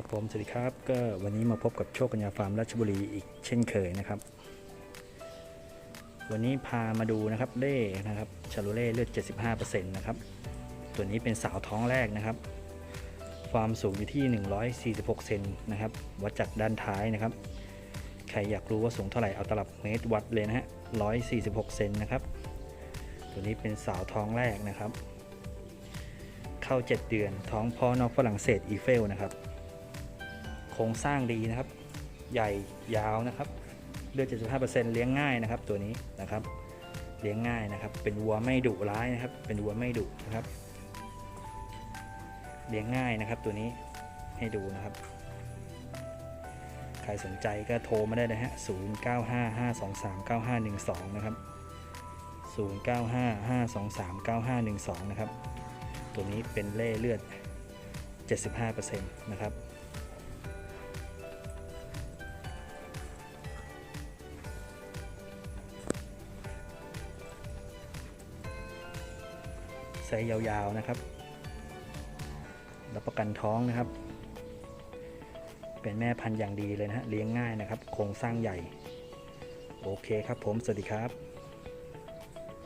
ครับผมสวัสดีครับก็วันนี้มาพบกับโชคปัญญาฟาร์มราชบุรีอีกเช่นเคยนะครับ วันนี้พามาดูนะครับเล่นะครับชาโลเล่เลือด 75%นะครับตัวนี้เป็นสาวท้องแรกนะครับ ความสูงอยู่ที่ 146 เซนนะครับวัดจากด้านท้ายนะครับ ใครอยากรู้ว่าสูงเท่าไหร่เอาตลับเมตรวัดเลยนะฮะ146 เซนนะครับ ตัวนี้เป็นสาวท้องแรกนะครับ เข้า 7 เดือนท้องพ่อนอกฝรั่งเศสอีเฟลนะครับ ครงสร้างดีนะครับ ใหญ่ยาวนะครับเลือด 75%เลี้ยงง่ายนะครับ ตัวนี้นะครับ เลี้ยงง่ายนะครับ เป็นวัวไม่ดุร้ายนะครับ เป็นวัวไม่ดุนะครับ เลี้ยงง่ายนะครับตัวนี้ให้ดูนะครับ ใครสนใจก็โทรมาได้เลยฮะ 0955239512 นะครับ 0955239512 นะครับ ตัวนี้เป็นเล่เลือด 75%นะครับ ไซส์ยาวๆนะครับ รับประกันท้องนะครับ เป็นแม่พันธุ์อย่างดีเลยนะฮะ เลี้ยงง่ายนะครับ โครงสร้างใหญ่ โอเคครับผม สวัสดีครับ